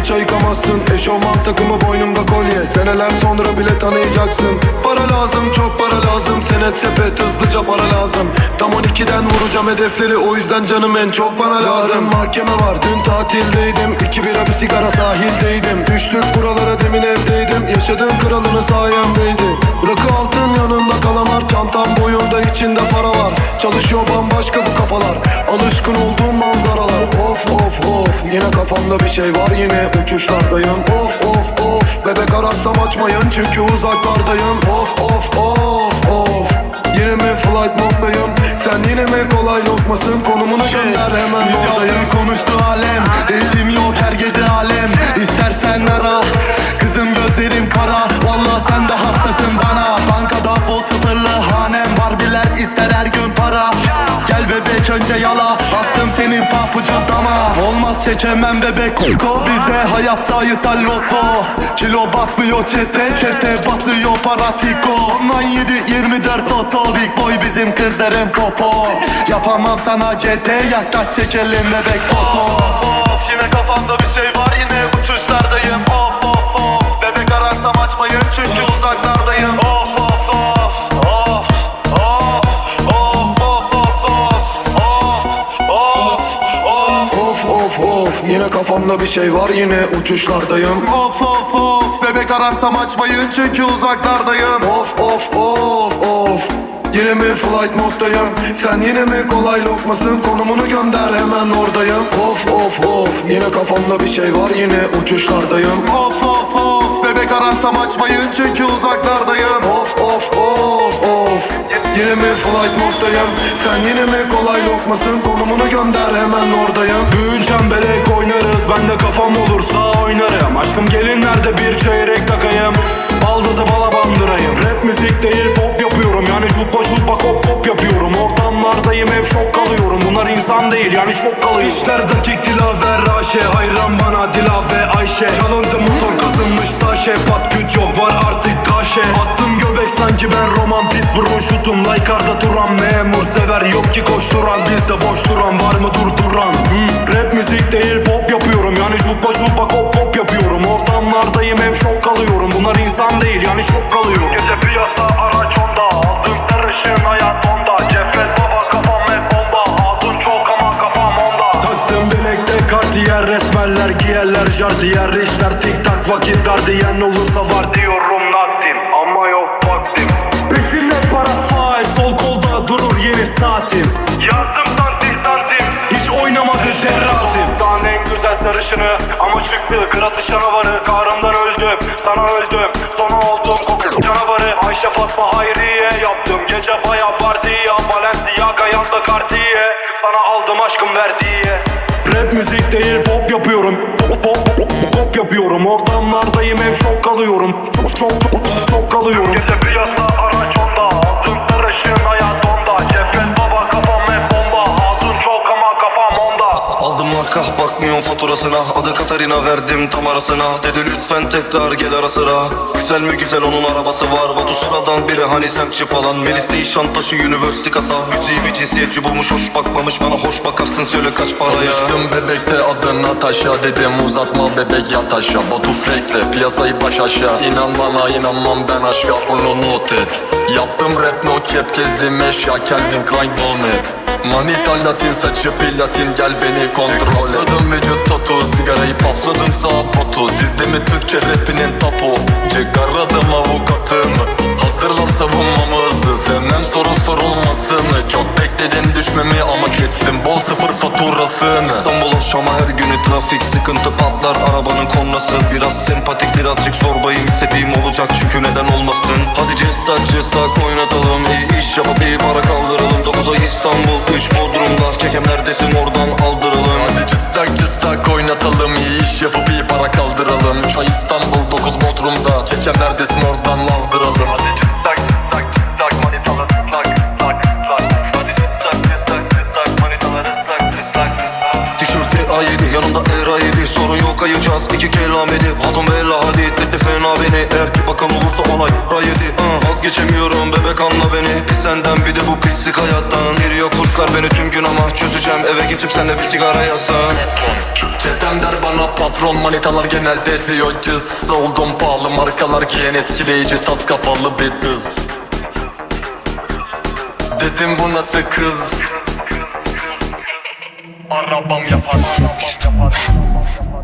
hiç ayıkamazsın Eşofman takımı boynumda kolye. Seneler sonra bile tanıyacaksın. Para lazım çok para lazım. Senet sepet hızlıca para lazım. Tam 12'den vuracağım hedefleri O yüzden canım en çok bana lazım. Mahkeme var dün tatildeydim. İki bira bir sigara sahildeydim. Düştük buralara demin evdeydim. Yaşadığım kralını sayemdeydi Rakı altın yanında kalamar Çantam boyunda içinde para var Çalışıyor bambaşka bu kafalar. Alışkın olduğum manzaralar. Of of of. Yine kafamda bir şey var yine uçuşlardayım. Of of of. Bebek ararsam açmayın çünkü uzaklardayım. Of of of of. Yine mi flight moddayım? Sen yine mi kolay lokmasın? Konumunu gönder hemen Biz oradayım. konuştu alem. Eğitim yok her dama Olmaz çekemem bebek koku Bizde hayat sayısal loto Kilo basmıyor çete Çete basıyor paratiko. Online 7 24 oto Big boy bizim kızların popo. Yapamam sana GT Yaklaş çekelim bebek foto. Of yine kafamda bir şey var yine uçuşlardayım. Of of of Bebek ararsam açmayın çünkü uzaklardayım Yine kafamda bir şey var yine uçuşlardayım. Of of of Bebek ararsam açmayın çünkü uzaklardayım. Of of of of. Yine mi flight moddayım? Sen yine mi kolay lokmasın? Konumunu gönder hemen oradayım. Of of of. Yine kafamda bir şey var yine uçuşlardayım. Of of of Bebek ararsam açmayın çünkü uzaklardayım. Of of mi? Flight moddayım. Sen yine mi? Kolay lokmasın. Konumunu gönder hemen oradayım. Büyüyeceğim belek oynarız. Ben de kafam olursa oynarım. Aşkım gelinlerde bir çeyrek takayım. Baldızı bala bandırayım. Rap müzik değil pop yapıyorum. Yani çulpa çulpa kop kop yapıyorum. Ortamlardayım hep şok kalıyorum. Bunlar insan değil yani şok kalıyor İşler dakik dilaver raşe. Hayran bana dila ve Ayşe. Çalıntı motor kazınmış saşe. Pat küt yok var artık sanki ben roman Pis burun şutum Laykarda duran memur sever. Yok ki koşturan bizde boş duran. Var mı durduran? Hmm. Rap müzik değil pop yapıyorum. Yani çulpa çulpa kop kop yapıyorum. Ortamlardayım hep şok kalıyorum. Bunlar insan değil yani şok kalıyorum. Gece piyasa araç onda. Aldım sarışın hayat onda. Cefret baba kafam hep bomba. Hatun çok ama kafam onda. Taktım bilekte Cartier resmeller giyerler jartiyer işler tik tak vakit dar diyen olursa var. Diyorum nothing durur yeni saatim. Yazdım santim santim hiç oynamadı terazim Dağın en güzel sarışını ama çıktı kıratı canavarı Karımdan öldüm sana öldüm. Sonra oldum koku canavarı. Ayşe Fatma Hayriye yaptım. Gece baya vardiya Balenciaga yanda Cartier sana aldım aşkım verdiye Rap müzik değil pop yapıyorum. Pop pop pop, pop yapıyorum. Ortamlardayım hep şok kalıyorum. Çok çok çok, çok kalıyorum. Gece piyasa araç onda Altın sarışın hayat faturasına Adı Katarina verdim tam arasına. Dedi lütfen tekrar gel ara sıra. Güzel mi güzel onun arabası var. Vatu sıradan biri hani semtçi falan. Melis Nişantaşı University kasa. Müziği bir cinsiyetçi bulmuş hoş bakmamış. Bana hoş bakarsın söyle kaç paraya. Alıştım bebekte adına taşa Dedim uzatma bebek yat aşağı Batu flexle piyasayı baş aşağı. İnan bana inanmam ben aşka. Bunu not et. Yaptım rap no cap gezdim eşya. Calvin Klein Dolme Manita latin saçı platin gel beni kontrol Atladım vücut tatu sigarayı pafladım sağ potu Sizde mi Türkçe rapinin tapu Cigaradım avukatımı Hazırlan savunmamızı Sevmem soru sorulmasını. Çok bekledin düşmemi ama kestim Bol sıfır faturasını. İstanbul'un Şam'a her günü trafik sıkıntı patlar arabanın kornası. Biraz sempatik birazcık zorbayım istediğim olacak çünkü neden olmasın? Hadi cestak cestak oynatalım iyi iş yapıp iyi para kaldıralım. 9 ay İstanbul 3 Bodrumlar kekem neredesin oradan aldıralım. Hadi cıstak cıstak oynatalım iyi iş yapıp iyi para kaldıralım. 3 ay İstanbul 9 Bodrum'da Çeken neredesin oradan ıslak ıslak Hadi manitalar ıslak ıslak ıslak Tişörtü A7 yanımda R7 Sorun yok ayacağız iki kelam edip Hatun bella hadi. Dedi fena beni. Eğer ki bakan olursa onay rayedi uh. Vazgeçemiyorum bebek anla beni. Bir senden bir de bu pislik hayattan. Giriyor kuşlar beni tüm gün ama çözeceğim. Eve geçip senle bir sigara yaksan. Çetem der bana patron manitalar genelde diyor cız Oldum pahalı markalar giyen etkileyici tas kafalı bir kız. Dedim bu nasıl kız Arabam yapar Of of